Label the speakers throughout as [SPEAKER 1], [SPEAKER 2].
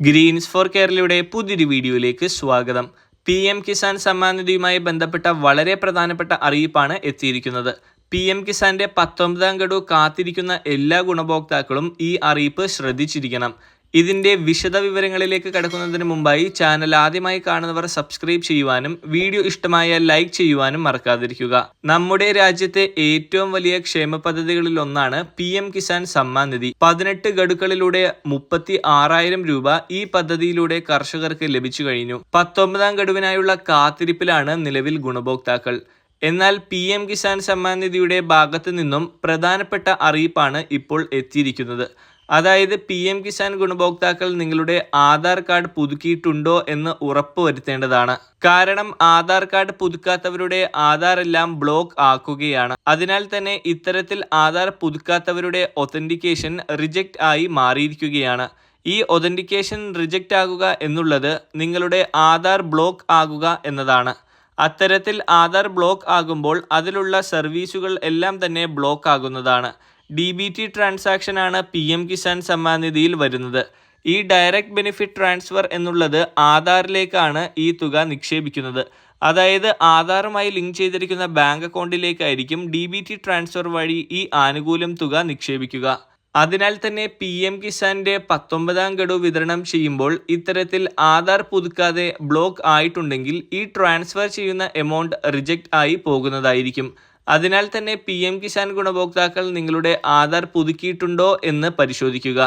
[SPEAKER 1] Green's four കേരളയുടെ പുതിയൊരു വീഡിയോയിലേക്ക് സ്വാഗതം. പി എം കിസാൻ സമ്മാൻ ബന്ധപ്പെട്ട വളരെ പ്രധാനപ്പെട്ട അറിയിപ്പാണ് എത്തിയിരിക്കുന്നത്. പി എം കിസാന്റെ പത്തൊമ്പതാം ഗഡു കാത്തിരിക്കുന്ന എല്ലാ ഗുണഭോക്താക്കളും ഈ അറിയിപ്പ് ശ്രദ്ധിച്ചിരിക്കണം. ഇതിന്റെ വിശദ വിവരങ്ങളിലേക്ക് കടക്കുന്നതിന് മുമ്പായി ചാനൽ ആദ്യമായി കാണുന്നവർ സബ്സ്ക്രൈബ് ചെയ്യുവാനും വീഡിയോ ഇഷ്ടമായ ലൈക്ക് ചെയ്യുവാനും മറക്കാതിരിക്കുക. നമ്മുടെ രാജ്യത്തെ ഏറ്റവും വലിയ ക്ഷേമ പദ്ധതികളിൽ ഒന്നാണ് പി എം കിസാൻ സമ്മാൻ നിധി പതിനെട്ട് ഗഡുക്കളിലൂടെ മുപ്പത്തി ആറായിരം രൂപ ഈ പദ്ധതിയിലൂടെ കർഷകർക്ക് ലഭിച്ചു കഴിഞ്ഞു. പത്തൊമ്പതാം ഗഡുവിനായുള്ള കാത്തിരിപ്പിലാണ് നിലവിൽ ഗുണഭോക്താക്കൾ. എന്നാൽ പി എം കിസാൻ സമ്മാൻ നിധിയുടെ ഭാഗത്തു നിന്നും പ്രധാനപ്പെട്ട അറിയിപ്പാണ് ഇപ്പോൾ എത്തിയിരിക്കുന്നത്. അതായത് പി എം കിസാൻ ഗുണഭോക്താക്കൾ നിങ്ങളുടെ ആധാർ കാർഡ് പുതുക്കിയിട്ടുണ്ടോ എന്ന് ഉറപ്പ് വരുത്തേണ്ടതാണ്. കാരണം ആധാർ കാർഡ് പുതുക്കാത്തവരുടെ ആധാർ എല്ലാം ബ്ലോക്ക് ആക്കുകയാണ്. അതിനാൽ തന്നെ ഇത്തരത്തിൽ ആധാർ പുതുക്കാത്തവരുടെ ഒത്തന്റിക്കേഷൻ റിജക്റ്റ് ആയി മാറിയിരിക്കുകയാണ്. ഈ ഒതന്റിക്കേഷൻ റിജക്റ്റ് ആകുക എന്നുള്ളത് നിങ്ങളുടെ ആധാർ ബ്ലോക്ക് ആകുക എന്നതാണ്. അത്തരത്തിൽ ആധാർ ബ്ലോക്ക് ആകുമ്പോൾ അതിലുള്ള സർവീസുകൾ എല്ലാം തന്നെ ബ്ലോക്ക് ആകുന്നതാണ്. ഡി ബി ടി ട്രാൻസാക്ഷനാണ് പി എം കിസാൻ സമ്മാൻ നിധിയിൽ വരുന്നത്. ഈ ഡയറക്റ്റ് ബെനിഫിറ്റ് ട്രാൻസ്ഫർ എന്നുള്ളത് ആധാറിലേക്കാണ് ഈ തുക നിക്ഷേപിക്കുന്നത്. അതായത് ആധാറുമായി ലിങ്ക് ചെയ്തിരിക്കുന്ന ബാങ്ക് അക്കൗണ്ടിലേക്കായിരിക്കും ഡി ബി ടി ട്രാൻസ്ഫർ വഴി ഈ ആനുകൂല്യം തുക നിക്ഷേപിക്കുക. അതിനാൽ തന്നെ പി എം കിസാന്റെ പത്തൊമ്പതാം ഗഡു വിതരണം ചെയ്യുമ്പോൾ ഇത്തരത്തിൽ ആധാർ പുതുക്കാതെ ബ്ലോക്ക് ആയിട്ടുണ്ടെങ്കിൽ ഈ ട്രാൻസ്ഫർ ചെയ്യുന്ന എമൗണ്ട് റിജക്റ്റ് ആയി പോകുന്നതായിരിക്കും. അതിനാൽ തന്നെ പി എം കിസാൻ ഗുണഭോക്താക്കൾ നിങ്ങളുടെ ആധാർ പുതുക്കിയിട്ടുണ്ടോ എന്ന് പരിശോധിക്കുക.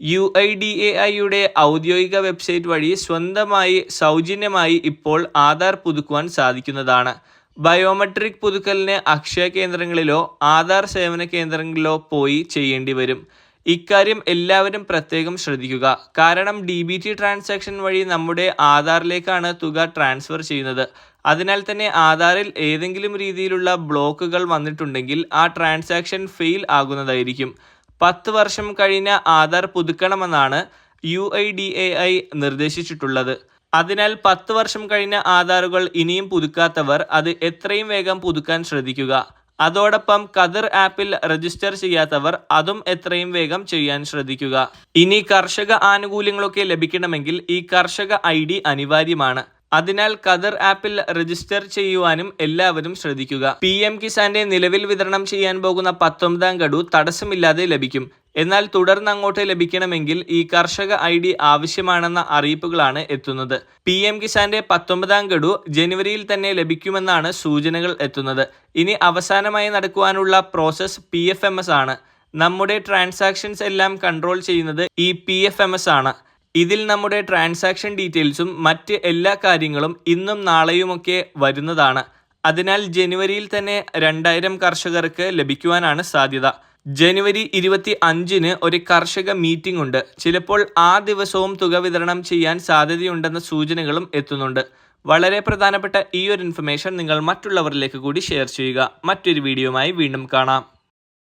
[SPEAKER 1] യു ഐ ഡി എ ഐയുടെ ഔദ്യോഗിക വെബ്സൈറ്റ് വഴി സ്വന്തമായി സൗജന്യമായി ഇപ്പോൾ ആധാർ പുതുക്കുവാൻ സാധിക്കുന്നതാണ്. ബയോമെട്രിക് പുതുക്കലിന് അക്ഷയ കേന്ദ്രങ്ങളിലോ ആധാർ സേവന കേന്ദ്രങ്ങളിലോ പോയി ചെയ്യേണ്ടി വരും. ഇക്കാര്യം എല്ലാവരും പ്രത്യേകം ശ്രദ്ധിക്കുക. കാരണം ഡി ബി ടി ട്രാൻസാക്ഷൻ വഴി നമ്മുടെ ആധാറിലേക്കാണ് തുക ട്രാൻസ്ഫർ ചെയ്യുന്നത്. അതിനാൽ തന്നെ ആധാറിൽ ഏതെങ്കിലും രീതിയിലുള്ള ബ്ലോക്കുകൾ വന്നിട്ടുണ്ടെങ്കിൽ ആ ട്രാൻസാക്ഷൻ ഫെയിൽ ആകുന്നതായിരിക്കും. പത്ത് വർഷം കഴിഞ്ഞ Aadhaar പുതുക്കണമെന്നാണ് U I D A I നിർദ്ദേശിച്ചിട്ടുള്ളത്. അതിനാൽ പത്ത് വർഷം കഴിഞ്ഞ ആധാറുകൾ ഇനിയും പുതുക്കാത്തവർ അത് എത്രയും വേഗം പുതുക്കാൻ ശ്രദ്ധിക്കുക. അതോടൊപ്പം കതിർ ആപ്പിൽ രജിസ്റ്റർ ചെയ്യാത്തവർ അതും എത്രയും വേഗം ചെയ്യാൻ ശ്രദ്ധിക്കുക. ഇനി കർഷക ആനുകൂല്യങ്ങളൊക്കെ ലഭിക്കണമെങ്കിൽ ഈ കർഷക ഐ അനിവാര്യമാണ്. അതിനാൽ കദർ ആപ്പിൽ രജിസ്റ്റർ ചെയ്യുവാനും എല്ലാവരും ശ്രദ്ധിക്കുക. പി എം കിസാന്റെ നിലവിൽ വിതരണം ചെയ്യാൻ പോകുന്ന പത്തൊമ്പതാം ഗഡു തടസ്സമില്ലാതെ ലഭിക്കും. എന്നാൽ തുടർന്ന് അങ്ങോട്ട് ലഭിക്കണമെങ്കിൽ ഈ കർഷക ഐ ഡി ആവശ്യമാണെന്ന അറിയിപ്പുകളാണ് എത്തുന്നത്. പി എം കിസാന്റെ പത്തൊമ്പതാം ഗഡു ജനുവരിയിൽ തന്നെ ലഭിക്കുമെന്നാണ് സൂചനകൾ എത്തുന്നത്. ഇനി അവസാനമായി നടക്കുവാനുള്ള process P F M S ആണ്. നമ്മുടെ ട്രാൻസാക്ഷൻസ് എല്ലാം കൺട്രോൾ ചെയ്യുന്നത് ഈ പി എഫ് എം എസ് ആണ്. ഇതിൽ നമ്മുടെ ട്രാൻസാക്ഷൻ ഡീറ്റെയിൽസും മറ്റ് എല്ലാ കാര്യങ്ങളും ഇന്നും നാളെയുമൊക്കെ വരുന്നതാണ്. അതിനാൽ ജനുവരിയിൽ തന്നെ രണ്ടായിരം കർഷകർക്ക് ലഭിക്കുവാനാണ് സാധ്യത. ജനുവരി ഇരുപത്തി അഞ്ചിന് ഒരു കർഷക മീറ്റിംഗ് ഉണ്ട്. ചിലപ്പോൾ ആ ദിവസവും തുക വിതരണം ചെയ്യാൻ സാധ്യതയുണ്ടെന്ന സൂചനകളും എത്തുന്നുണ്ട്. വളരെ പ്രധാനപ്പെട്ട ഈ ഒരു ഇൻഫർമേഷൻ നിങ്ങൾ മറ്റുള്ളവരിലേക്ക് കൂടി ഷെയർ ചെയ്യുക. മറ്റൊരു വീഡിയോയുമായി വീണ്ടും കാണാം.